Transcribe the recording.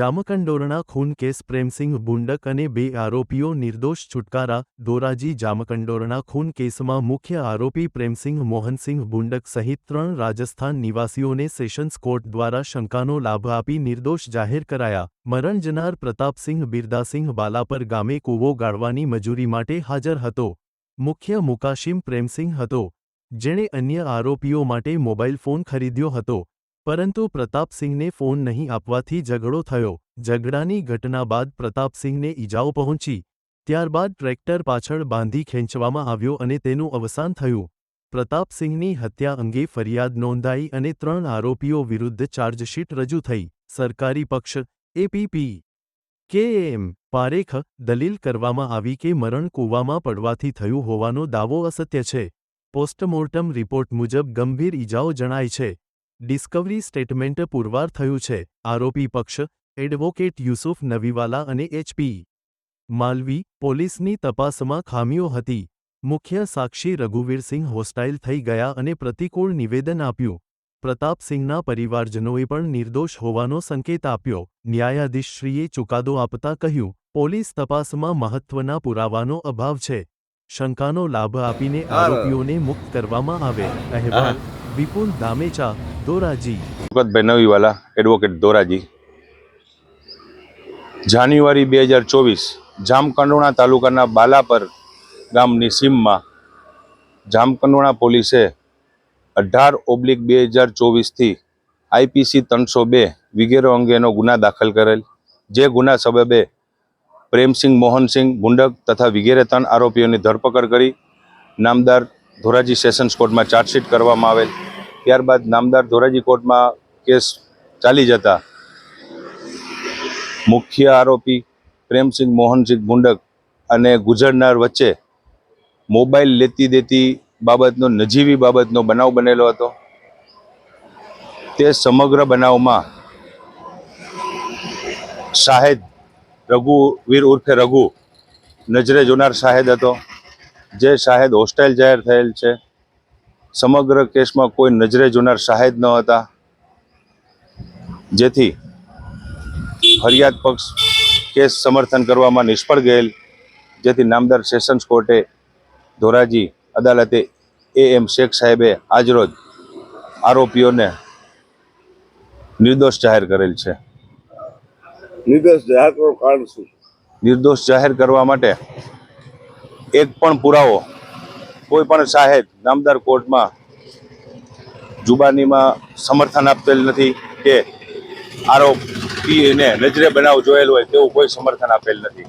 જામકંડોરણા ખૂન કેસ પ્રેમસિંહ બુંડક અને બે આરોપીઓ નિર્દોષ છુટકારા ધોરાજી જામકંડોરણા ખૂન કેસમાં મુખ્ય આરોપી પ્રેમસિંહ મોહનસિંહ બુંડક સહિત ત્રણ રાજસ્થાન નિવાસીઓને સેશન્સ કોર્ટ દ્વારા શંકાનો લાભ આપી નિર્દોષ જાહેર કરાયા. મરણ જનાર પ્રતાપસિંહ બિરદાસિંહ બાલાપર ગામે કૂવો ગાળવાની મજૂરી માટે હાજર હતો. મુખ્ય મુકાશિમ પ્રેમસિંહ હતો. જેણે અન્ય આરોપીઓ માટે મોબાઈલ ફોન ખરીદ્યો હતો. પરંતુ પ્રતાપસિંહને ફોન નહીં આપવાથી ઝઘડો થયો. ઝઘડાની ઘટના બાદ પ્રતાપસિંહને ઈજાઓ પહોંચી. ત્યારબાદ ટ્રેક્ટર પાછળ બાંધી ખેંચવામાં આવ્યો અને તેનું અવસાન થયું. પ્રતાપસિંહની હત્યા અંગે ફરિયાદ નોંધાઈ અને ત્રણ આરોપીઓ વિરુદ્ધ ચાર્જશીટ રજૂ થઈ. સરકારી પક્ષ, એપીપી કે પારેખ દલીલ કરવામાં આવી કે મરણ કૂવામાં પડવાથી થયું હોવાનો દાવો અસત્ય છે. પોસ્ટમોર્ટમ રિપોર્ટ મુજબ ગંભીર ઈજાઓ જણાય છે. ડિસ્કવરી સ્ટેટમેન્ટ પુરવાર થયું છે. આરોપી પક્ષ એડવોકેટ યુસુફ નવીવાલા અને એચપી માલવી પોલીસની તપાસમાં ખામીઓ હતી. મુખ્ય સાક્ષી રઘુવીરસિંહ હોસ્ટાઇલ થઈ ગયા અને પ્રતિકૂળ નિવેદન આપ્યું. પ્રતાપસિંહના પરિવારજનોએ પણ નિર્દોષ હોવાનો સંકેત આપ્યો. ન્યાયાધીશશ્રીએ ચુકાદો આપતા કહ્યું પોલીસ તપાસમાં મહત્વના પુરાવાનો અભાવ છે. શંકાનો લાભ આપીને આરોપીઓને મુક્ત કરવામાં આવે. અહેવાલ વિપુલ દામેચા ધોરાજી. શોકતભાઈ નવીવાલા એડવોકેટ ધોરાજી. જાન્યુઆરી બે હજાર ચોવીસ જામકંડોણા તાલુકાના બાલાપર ગામની સીમમાં જામકંડોણા પોલીસે અઢાર ઓબ્લિક બે હજાર ચોવીસથી આઈપીસી ત્રણસો બે વગેરે અંગેનો ગુના દાખલ કરેલ, જે ગુના સબબે પ્રેમસિંહ મોહનસિંહ ગુંડક તથા વગેરે ત્રણ આરોપીઓની ધરપકડ કરી, નામદાર ધોરાજી સેશન્સ કોર્ટમાં ચાર્જશીટ કરવામાં આવેલ. ત્યારબાદ નામદાર ધોરાજી કોર્ટમાં કેસ ચાલી જતા મુખ્ય આરોપી પ્રેમસિંહ મોહનસિંહ મુંડક અને ગુજરનાર વચ્ચે મોબાઈલ લેતી દેતી બાબતનો, નજીવી બાબતનો બનાવ બનેલો હતો. તે સમગ્ર બનાવમાં શાહેદ રઘુવીર ઉર્ફે રઘુ નજરે જોનાર શાહેદ હતો, જે શાહેદ હોસ્ટેલ જાહેર થયેલ છે. સમગ્ર કેસમાં કોઈ નજરે જોનાર શાહેદ ન હતા. જેથી ફરિયાદ પક્ષ કેસ સમર્થન કરવામાં નિષ્ફળ ગયેલ. જેથી નામદાર સેશન્સ કોર્ટે ધોરાજી અદાલતે એ એમ શેખ સાહેબે આજરોજ આરોપીઓને નિર્દોષ જાહેર કરેલ છે. નિર્દોષ જાહેર કરવાનું કારણ શું? નિર્દોષ જાહેર કરવા માટે એક પણ પુરાવો કોઈ પણ શાહેદ નામદાર કોર્ટમાં જુબાનીમાં સમર્થન આપેલ નથી કે આરોપીને નજરે બનાવ જોયેલ હોય તેવું કોઈ સમર્થન આપેલ નથી.